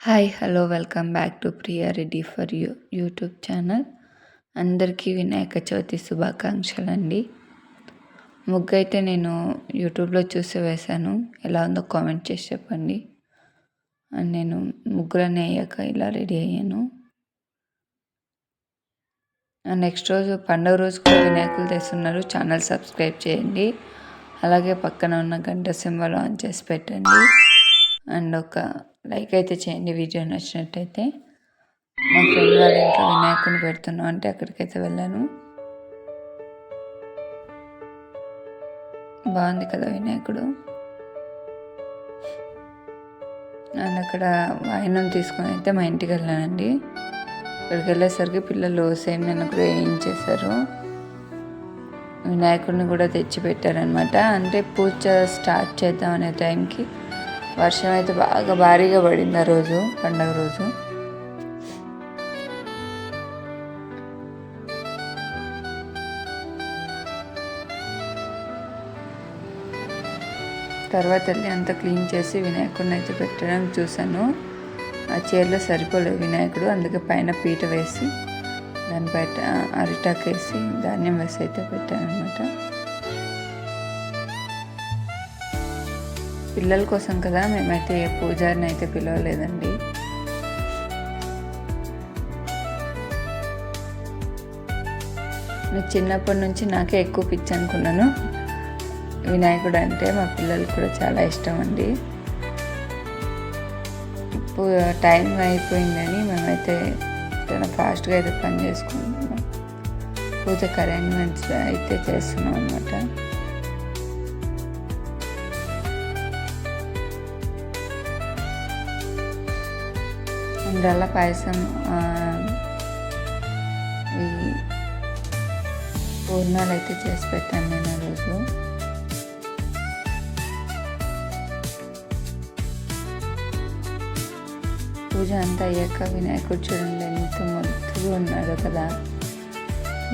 Hi hello welcome back to Priya Reddy for you YouTube channel అందరికీ వినాయక చవితి శుభాకాంక్షలు అండి ముగ్గు అయితే నేను యూట్యూబ్లో చూసి వేశాను. ఎలా ఉందో కామెంట్ చేసి చెప్పండి. నేను ముగ్గులన్నీ అయ్యాక ఇలా రెడీ అయ్యాను. నెక్స్ట్ రోజు పండుగ రోజు కూడా వినాయకులు తెస్తున్నారు. ఛానల్ సబ్స్క్రైబ్ చేయండి. అలాగే పక్కన ఉన్న గంట సింబల్ ఆన్ చేసి పెట్టండి. అండ్ ఒక లైక్ అయితే చేయండి వీడియో నచ్చినట్టయితే. మా ఫ్రెండ్ వాళ్ళ ఇంట్లో వినాయకుని పెడుతున్నాం అంటే అక్కడికైతే వెళ్ళాను. బాగుంది కదా వినాయకుడు. అండ్ అక్కడ వాయినం తీసుకొని అయితే మా ఇంటికి వెళ్ళానండి. ఇక్కడికి వెళ్ళేసరికి పిల్లలు సేమ్ నన్ను కూడా ఏం చేశారు. వినాయకుడిని కూడా తెచ్చి పెట్టారనమాట అంటే పూజ స్టార్ట్ చేద్దాం అనే టైంకి వర్షం అయితే బాగా భారీగా పడింది ఆ రోజు పండగ రోజు. తర్వాత వెళ్ళి అంతా క్లీన్ చేసి వినాయకుడిని అయితే పెట్టడానికి చూశాను. ఆ చీరలో సరిపోలేదు వినాయకుడు అందుకే పైన పీట వేసి దాని బయట అరిటాకేసి ధాన్యం వేసి అయితే పెట్టాను అనమాట పిల్లల కోసం కదా మేమైతే పూజారిని అయితే పిలవలేదండి. నేను చిన్నప్పటి నుంచి నాకే ఎక్కువ పిచ్చి అనుకున్నాను. వినాయకుడు అంటే మా పిల్లలకు కూడా చాలా ఇష్టం అండి. ఇప్పుడు టైం అయిపోయిందని మేమైతే చాలా ఫాస్ట్గా అయితే పని చేసుకుంటున్నాం. పూజకు అరేంజ్మెంట్స్ అయితే చేస్తున్నాం అనమాట ఉండ్రాళ్ళ పాయసం? ఈ పూర్ణాలు అయితే చేసి పెట్టాను నేను రోజు. పూజ అంతా అయ్యాక వినాయకుడు చూడండి ఎంత ముద్దుగా ఉన్నాడు కదా.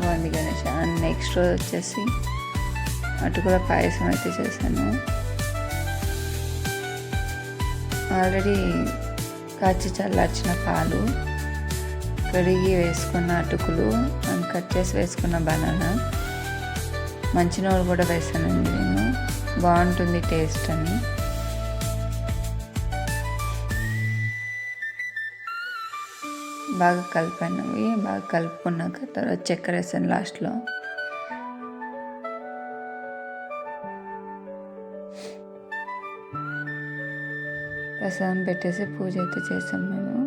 బాగుంది గణేష్. అండ్ నెక్స్ట్ రోజు వచ్చేసి అటు కూడా పాయసం అయితే చేశాను. ఆల్రెడీ కాచి చల్లార్చిన పాలు కడిగి వేసుకున్న అటుకులు అండ్ కట్ చేసి వేసుకున్న బనానా. మంచినోళ్ళు కూడా వేసానండి నేను. బాగుంటుంది టేస్ట్ అని. బాగా కలిపాను బాగా కలుపుకున్నాక తర్వాత చక్కెర వేసాను లాస్ట్లో. ప్రసాదం పెట్టేసి పూజ అయితే చేసాం మేము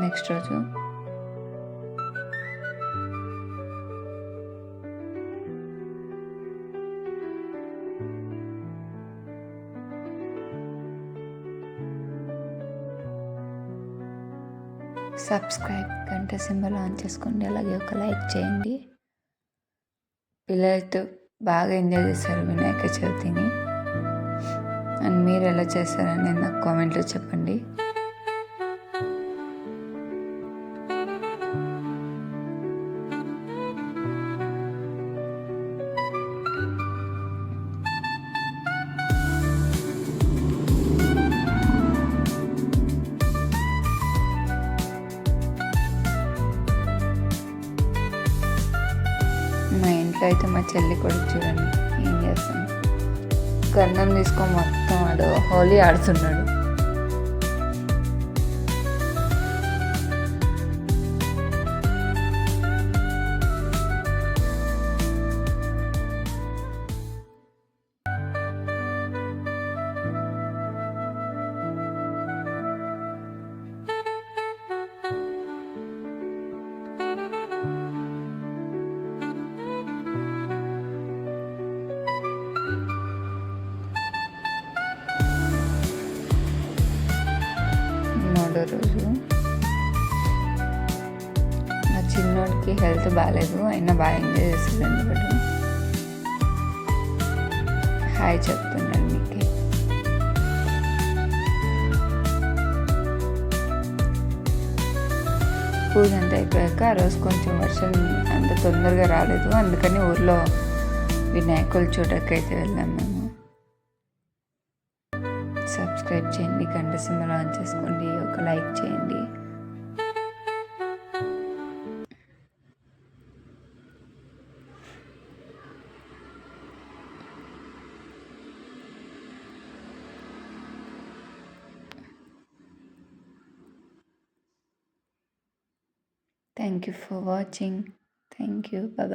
నెక్స్ట్ రోజు. సబ్స్క్రైబ్ గంట సింబల్ ఆన్ చేసుకోండి అలాగే ఒక లైక్ చేయండి. పిల్లలతో బాగా ఎంజాయ్ చేశారు వినాయక చవితిని. అండ్ మీరు ఎలా చేస్తారని నాకు కామెంట్లో చెప్పండి. మా ఇంట్లో అయితే మా చెల్లి కొడుకు చూడండి ఏం చేస్తాను గన్నం తీసుకొని మొత్తం వాడు హోలీ ఆడుతున్నాడు. మూడో రోజు. నా చిన్నోడికి హెల్త్ బాగాలేదు అయినా బాగా ఎంజాయ్ చేస్తుంది వాడు హాయ్ చెప్తున్నాను మీకు పూజ అంతా అయిపోయాక ఆ రోజు కొంచెం వర్షం అంత తొందరగా రాలేదు అందుకని ఊర్లో వినాయకులు చూడకైతే వెళ్ళాం మేము. సబ్స్క్రైబ్ చేయండి గంట సింబల్ ఆన్ చేసుకోండి ఒక లైక్ చేయండి. Thank you for watching thank you bye